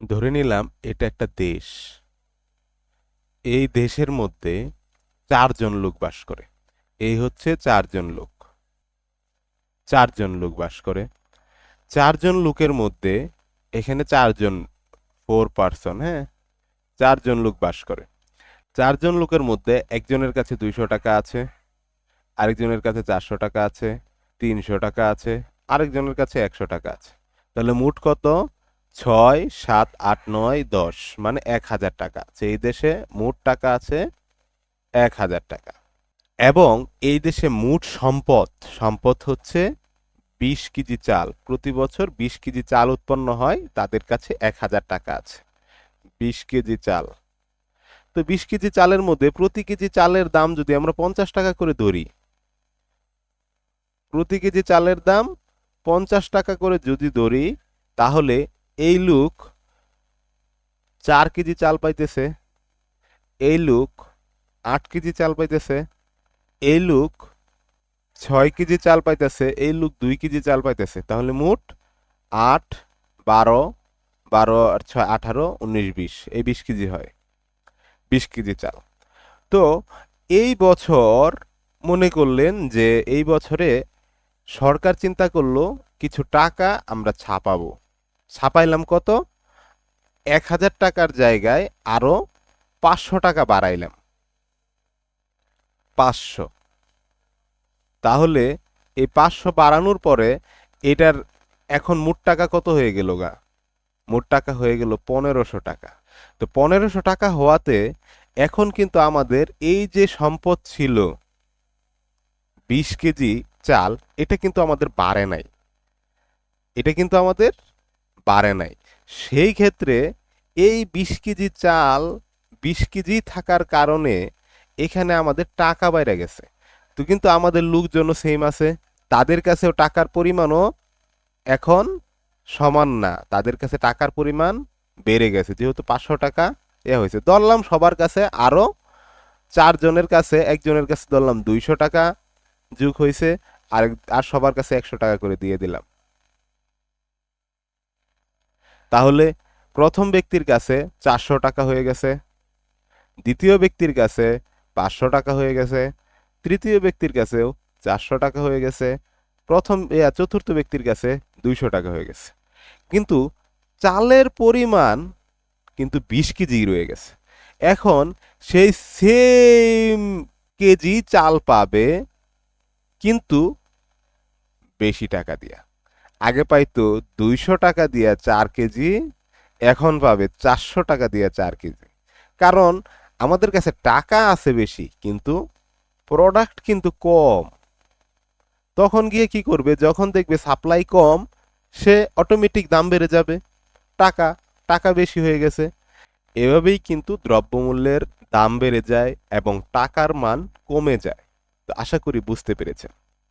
ধরে নিলাম এটা একটা দেশ। এই দেশের মধ্যে চারজন লোক বাস করে। এই হচ্ছে চারজন লোক। চারজন লোক বাস করে। চারজন লোকের মধ্যে এখানে চারজন ফোর পার্সন হ্যাঁ? চারজন লোক বাস করে। চারজন লোকের মধ্যে একজনের কাছে দুইশো টাকা আছে, আরেকজনের কাছে চারশো টাকা আছে, তিনশো টাকা আছে, আরেকজনের কাছে একশো টাকা আছে। তাহলে মোট কত? ছয়, সাত, আট, নয়, দশ মানে এক হাজার টাকা। এই দেশে মোট টাকা আছে, এক হাজার টাকা। এবং এই দেশে মোট সম্পদ সম্পদ হচ্ছে বিশ কেজি চাল। প্রতি বছর বিশ কেজি চাল উৎপন্ন হয়, তাদের কাছে এক হাজার টাকা আছে। বিশ কেজি চাল। তো বিশ কেজি চালের মধ্যে প্রতি কেজি চালের দাম যদি আমরা পঞ্চাশ টাকা করে ধরি, প্রতি কেজি চালের দাম পঞ্চাশ টাকা করে যদি ধরি, তাহলে এই লোক চার কেজি চাল পাইতেছে, এই লোক আট কেজি চাল পাইতেছে, এই লোক ছয় কেজি চাল পাইতেছে, এই লোক দুই কেজি চাল পাইতেছে। তাহলে মোট আট, বারো বারো আর ছয়, আঠারো, উনিশ, বিশ, এই বিশ কেজি হয়। বিশ কেজি চাল। তো এই বছর মনে করলেন যে এই বছরে সরকার চিন্তা করল, কিছু টাকা আমরা ছাপাবো। ছাপাইলাম কত? এক হাজার টাকার জায়গায় আরও পাঁচশো টাকা বাড়াইলাম। পাঁচশো। তাহলে এই পাঁচশো বাড়ানোর পরে এটার এখন মোট টাকা কত হয়ে গেল গা? মোট টাকা হয়ে গেল পনেরোশো টাকা। তো পনেরোশো টাকা হওয়াতে এখন কিন্তু আমাদের এই যে সম্পদ ছিল, বিশ কেজি চাল, এটা কিন্তু আমাদের বাড়ে নাই। এটা কিন্তু আমাদের বাড়ে নাই। সেই ক্ষেত্রে এই বিশ কেজি চাল বিশ কেজি থাকার কারণে এখানে আমাদের টাকা বাইরে গেছে। তো কিন্তু আমাদের লোকজনও সেম আছে। তাদের কাছেও টাকার পরিমাণও এখন সমান না। তাদের কাছে টাকার পরিমাণ বেড়ে গেছে। যেহেতু পাঁচশো টাকা এ হয়েছে। ধরলাম সবার কাছে আরও চারজনের কাছে, একজনের কাছে ধরলাম দুইশো টাকা যুগ হয়েছে। আর আর সবার কাছে একশো টাকা করে দিয়ে দিলাম। তাহলে প্রথম ব্যক্তির কাছে চারশো টাকা হয়ে গেছে, দ্বিতীয় ব্যক্তির কাছে পাঁচশো টাকা হয়ে গেছে, তৃতীয় ব্যক্তির কাছেও চারশো টাকা হয়ে গেছে, প্রথম চতুর্থ ব্যক্তির কাছে দুইশো টাকা হয়ে গেছে। কিন্তু চালের পরিমাণ কিন্তু বিশ কেজি রয়ে গেছে। এখন সেই সেম কেজি চাল পাবে কিন্তু বেশি টাকা দিয়া। আগে পাইতো দুইশো টাকা দিয়া চার কেজি, এখন পাবে চারশো টাকা দিয়া চার কেজি। কারণ আমাদের কাছে টাকা আছে বেশি, কিন্তু প্রোডাক্ট কিন্তু কম। তখন গিয়ে কি করবে? যখন দেখবে সাপ্লাই কম, সে অটোমেটিক দাম বেড়ে যাবে। টাকা টাকা বেশি হয়ে গেছে। এভাবেই কিন্তু দ্রব্যমূল্যের দাম বেড়ে যায় এবং টাকার মান কমে যায়। তো আশা করি বুঝতে পেরেছেন।